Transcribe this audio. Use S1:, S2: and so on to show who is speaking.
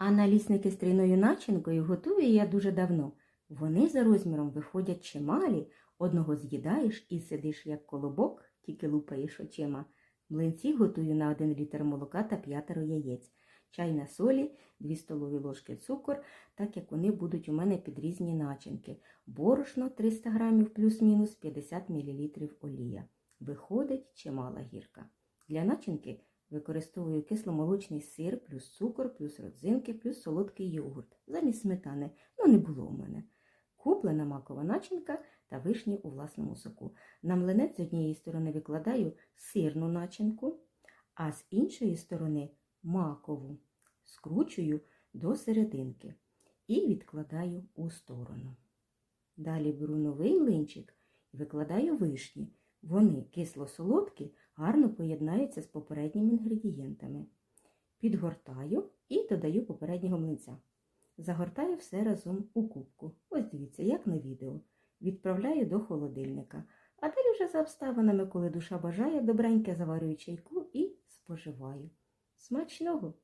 S1: А налісники з трійною начинкою готую я дуже давно. Вони за розміром виходять чималі, одного з'їдаєш і сидиш як колобок, тільки лупаєш очима. Млинці готую на 1 літр молока та п'ятеро яєць, чайна солі, 2 столові ложки цукор, так як вони будуть у мене під різні начинки. Борошно 300 грамів плюс-мінус 50 мл олія. Виходить чимала гірка. Для начинки використовую кисломолочний сир, плюс цукор, плюс родзинки, плюс солодкий йогурт. Замість сметани, ну не було у мене. Куплена макова начинка та вишні у власному соку. На млинець з однієї сторони викладаю сирну начинку, а з іншої сторони макову. Скручую до серединки і відкладаю у сторону. Далі беру новий млинчик і викладаю вишні. Вони кисло-солодкі, гарно поєднаються з попередніми інгредієнтами. Підгортаю і додаю попереднього млинця. Загортаю все разом у кубку. Ось дивіться, як на відео. Відправляю до холодильника. А далі вже за обставинами, коли душа бажає, добреньке заварюю чайку і споживаю. Смачного!